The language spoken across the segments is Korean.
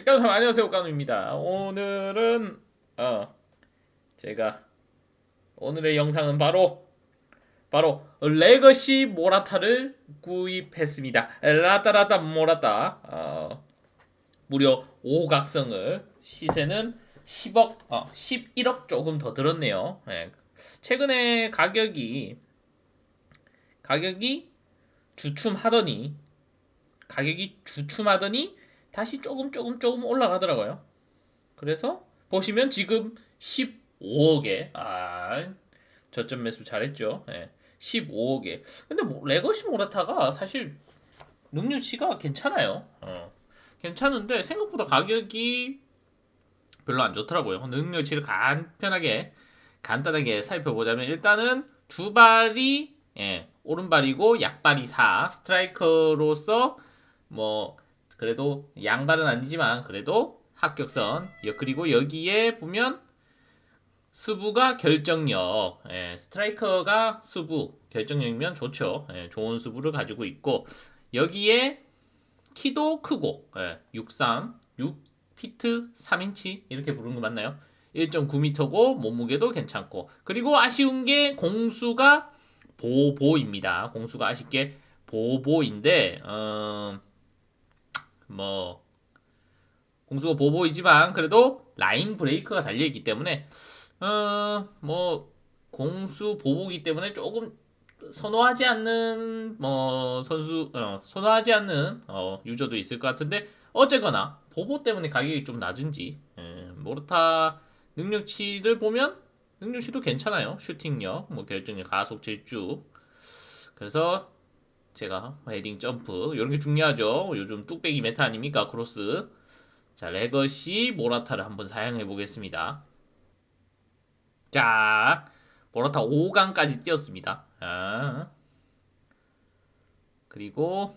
직관사 안녕하세요 오까누입니다. 오늘은 어 제가 오늘의 영상은 바로 바로 레거시 모라타를 구입했습니다. 라따라따 모라타 어, 무려 5각성을 시세는 10억 어 11억 조금 더 들었네요. 예. 최근에 가격이 가격이 주춤하더니 가격이 주춤하더니 다시 조금 조금 조금 올라가더라고요. 그래서 보시면 지금 15억에 아 저점 매수 잘했죠. 예. 15억에. 근데 뭐 레거시 모라타가 사실 능력치가 괜찮아요. 어. 괜찮은데 생각보다 가격이 별로 안 좋더라고요. 능력치를 간편하게 간단하게 살펴보자면 일단은 주발이 예, 오른발이고 약발이 4 스트라이커로서 뭐 그래도 양발은 아니지만 그래도 합격선 여- 그리고 여기에 보면 수부가 결정력. 예, 스트라이커가 수부 결정력이면 좋죠. 예, 좋은 수부를 가지고 있고 여기에 키도 크고 예, 63 6피트 3인치 이렇게 부르는 거 맞나요? 1.9m고 몸무게도 괜찮고 그리고 아쉬운 게 공수가 보보입니다. 공수가 아쉽게 보보인데 어, 뭐 공수가 보보이지만 그래도 라인 브레이크가 달려 있기 때문에 어 뭐 공수 보보기 때문에 조금 선호하지 않는 뭐 선수 어, 선호하지 않는 어, 유저도 있을 것 같은데 어쨌거나 보보 때문에 가격이 좀 낮은지 예, 모르타 능력치를 보면 능력치도 괜찮아요. 슈팅력 뭐 결정력 가속 질주. 그래서 제가 헤딩 점프 이런 게 중요하죠. 요즘 뚝배기 메타 아닙니까 크로스. 자 레거시 모라타를 한번 사용해 보겠습니다. 자 모라타 5강까지 뛰었습니다. 아. 그리고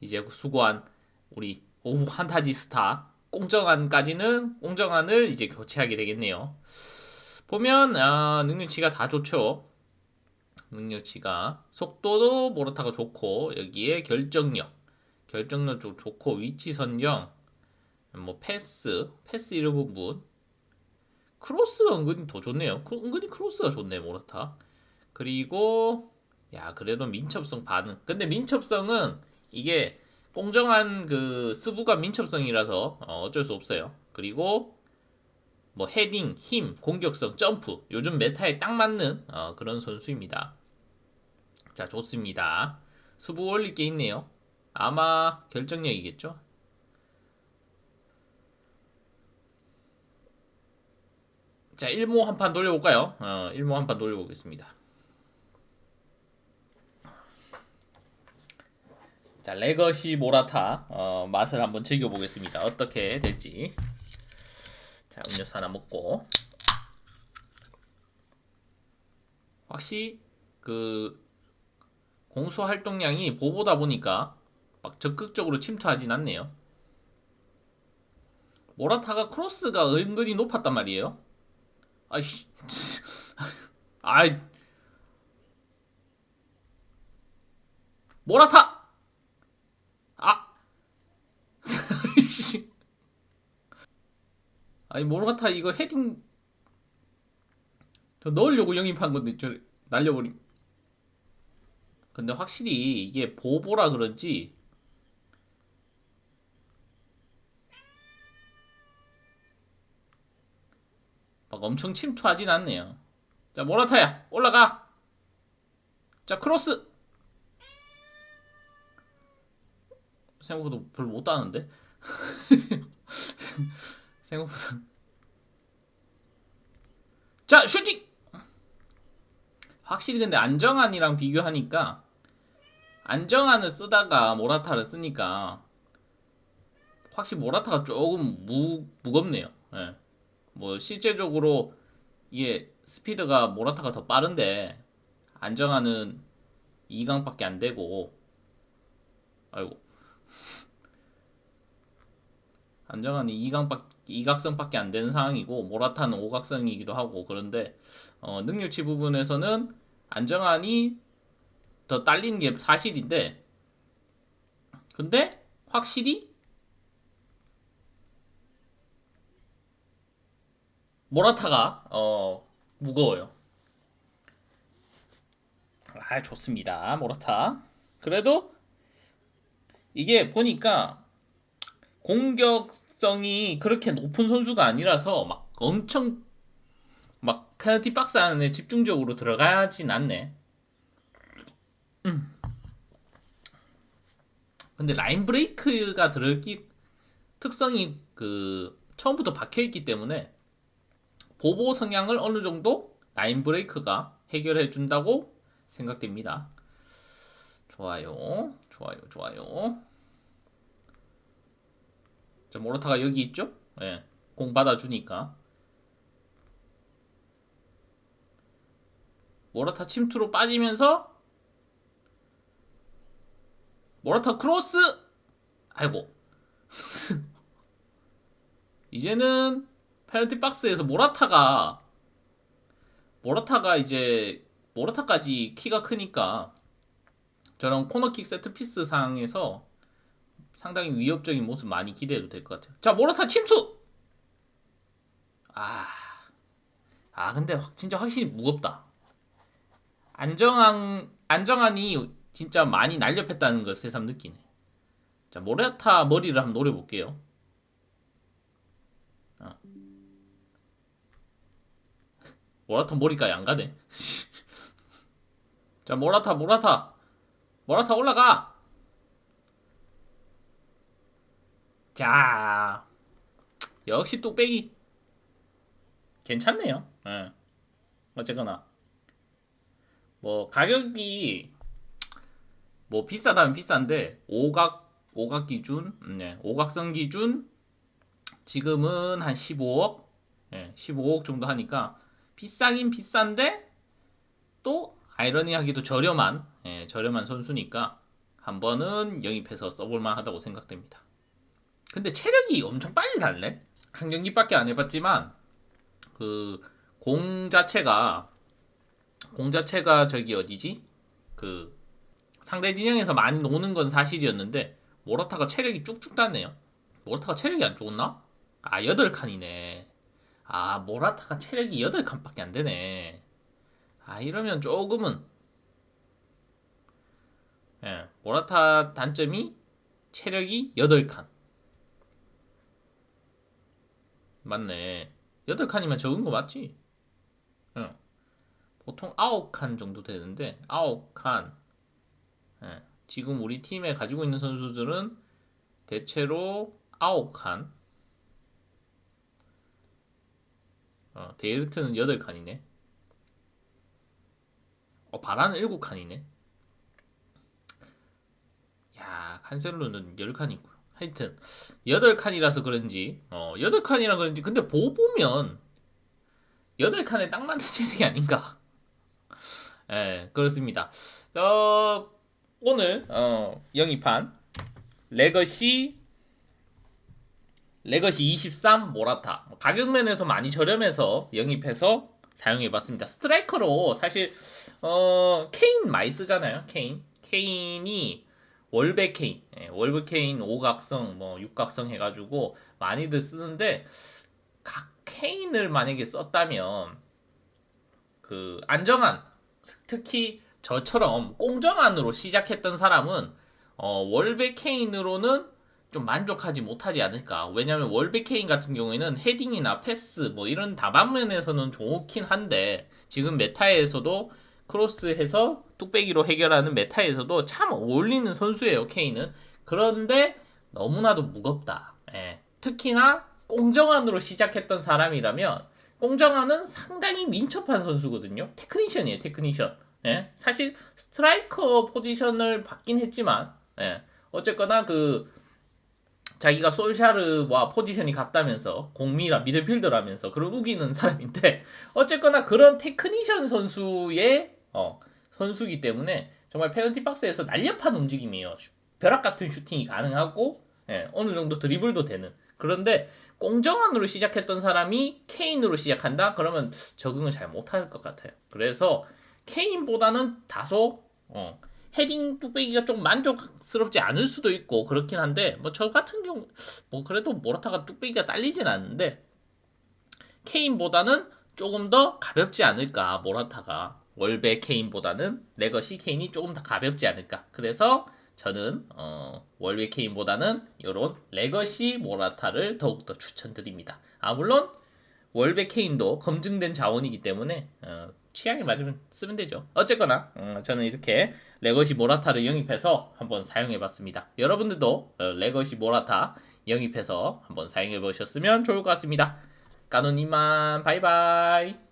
이제 수고한 우리 오후 한타지 스타 꽁정안까지는 꽁정안을 이제 교체하게 되겠네요. 보면 아, 능력치가 다 좋죠. 능력치가 속도도 모라타가 좋고 여기에 결정력 결정력 좀 좋고 위치 선정 뭐 패스 패스 이런 부분. 크로스가 은근히 더 좋네요. 크- 은근히 크로스가 좋네 모라타. 그리고 야 그래도 민첩성 반응. 근데 민첩성은 이게 공정한 그 스부가 민첩성이라서 어, 어쩔 수 없어요. 그리고 뭐 헤딩, 힘, 공격성, 점프 요즘 메타에 딱 맞는 어, 그런 선수입니다. 자 좋습니다. 수부 올릴 게 있네요. 아마 결정력이겠죠. 자 1모 한 판 돌려볼까요? 어, 1모 한 판 돌려보겠습니다. 자 레거시 모라타 어, 맛을 한번 즐겨보겠습니다. 어떻게 될지. 자 음료수 하나 먹고 확실히 그 공수 활동량이 보보다 보니까 막 적극적으로 침투하진 않네요. 모라타가 크로스가 은근히 높았단 말이에요. 아이씨, 아이, 모라타, 아, 아이씨. 아니 모라타 이거 헤딩 저 넣으려고 영입한 건데 저 날려버림. 근데 확실히 이게 보보라 그런지 막 엄청 침투하진 않네요. 자 모라타야 올라가. 자 크로스. 생각보다 별로 못 따는데. 생각보다. 자 슈팅. 확실히 근데 안정환이랑 비교하니까 안정환을 쓰다가 모라타를 쓰니까 확실히 모라타가 조금 무, 무겁네요. 예. 뭐 실제적으로 이게 스피드가 모라타가 더 빠른데 안정환은 2강밖에 안 되고 아이고 안정환이 2강밖 2각성밖에 안 되는 상황이고 모라타는 5각성이기도 하고 그런데 어, 능력치 부분에서는 안정환이 더 딸리는 게 사실인데 근데 확실히 모라타가 어 무거워요. 아 좋습니다 모라타. 그래도 이게 보니까 공격 성이 그렇게 높은 선수가 아니라서 막 엄청 막 페널티 박스 안에 집중적으로 들어가진 않네. 음. 근데 라인 브레이크가 들어있기 특성이 그 처음부터 박혀 있기 때문에 보보 성향을 어느 정도 라인 브레이크가 해결해 준다고 생각됩니다. 좋아요. 좋아요. 좋아요. 자, 모로타가 여기 있죠? 예. 네, 공 받아주니까. 모라타 침투로 빠지면서 모라타 크로스 아이고 이제는 페널티 박스에서 모라타가 모라타가 이제 모라타까지 키가 크니까 저런 코너킥 세트 피스 상에서 상당히 위협적인 모습 많이 기대해도 될 것 같아요. 자 모라타 침투 아, 아 근데 진짜 확실히 무겁다. 안정한 안정한이 진짜 많이 날렵했다는 걸 새삼 느끼네. 자 모레타 머리를 한번 노려볼게요. 어. 모라타 머리까지 안 가네. 자 모라타 모라타 모라타 올라가. 자 역시 뚝배기 괜찮네요. 예. 어쨌거나 뭐 가격이 뭐 비싸다면 비싼데 오각 오각 기준, 네, 오각성 기준 지금은 한 15억, 네, 15억 정도 하니까 비싸긴 비싼데 또 아이러니하게도 저렴한, 네, 저렴한 선수니까 한 번은 영입해서 써볼만 하다고 생각됩니다. 근데 체력이 엄청 빨리 달래. 한 경기밖에 안 해봤지만 그 공 자체가 공 자체가 저기 어디지? 그 상대 진영에서 많이 노는 건 사실이었는데 모라타가 체력이 쭉쭉 닿네요. 모라타가 체력이 안 좋았나? 아 8칸이네. 아 모라타가 체력이 8칸밖에 안 되네. 아 이러면 조금은 예, 모라타 단점이 체력이 8칸. 맞네. 8칸이면 적은 거 맞지? 응. 보통 9칸 정도 되는데 9칸 예, 지금 우리 팀에 가지고 있는 선수들은 대체로 9칸 어, 데이르트는 8칸이네 어, 바라는 7칸이네 야 칸셀로는 10칸이고요 하여튼 8칸이라서 그런지 어, 8칸이라 그런지 근데 보고 보면 8칸에 딱 맞는 체력이 아닌가 예, 그렇습니다. 어, 오늘 어, 영입한 레거시 레거시 23 모라타 가격 면에서 많이 저렴해서 영입해서 사용해봤습니다. 스트라이커로 사실 어, 케인 많이 쓰잖아요. 케인 케인이 월베 케인, 예, 월베 케인 5각성 뭐 6각성 해가지고 많이들 쓰는데 각 케인을 만약에 썼다면 그 안정한 특히 저처럼 꽁정안으로 시작했던 사람은 어, 월베케인으로는 좀 만족하지 못하지 않을까. 왜냐면 월베케인 같은 경우에는 헤딩이나 패스 뭐 이런 다방면에서는 좋긴 한데 지금 메타에서도 크로스해서 뚝배기로 해결하는 메타에서도 참 어울리는 선수예요, 케인은. 그런데 너무나도 무겁다. 예. 특히나 꽁정안으로 시작했던 사람이라면 꽁정아는 상당히 민첩한 선수거든요. 테크니션이에요, 테크니션. 예? 사실 스트라이커 포지션을 받긴 했지만 예. 어쨌거나 그 자기가 솔샤르와 포지션이 같다면서 공미라 미들필더라면서 그런 우기는 사람인데 어쨌거나 그런 테크니션 선수의 어, 선수기 때문에 정말 페널티 박스에서 날렵한 움직임이에요. 벼락 같은 슈팅이 가능하고 예, 어느 정도 드리블도 되는 그런데 공정한으로 시작했던 사람이 케인으로 시작한다? 그러면 적응을 잘 못할 것 같아요. 그래서 케인보다는 다소 어, 헤딩 뚝배기가 좀 만족스럽지 않을 수도 있고 그렇긴 한데 뭐 저 같은 경우 뭐 그래도 모라타가 뚝배기가 딸리진 않는데 케인보다는 조금 더 가볍지 않을까 모라타가. 월베 케인보다는 레거시 케인이 조금 더 가볍지 않을까. 그래서 저는 어, 월베 케인보다는 이런 레거시 모라타를 더욱더 추천드립니다. 아 물론 월베 케인도 검증된 자원이기 때문에 어, 취향에 맞으면 쓰면 되죠. 어쨌거나 어, 저는 이렇게 레거시 모라타를 영입해서 한번 사용해 봤습니다. 여러분들도 어, 레거시 모라타 영입해서 한번 사용해 보셨으면 좋을 것 같습니다. 까노니만 바이바이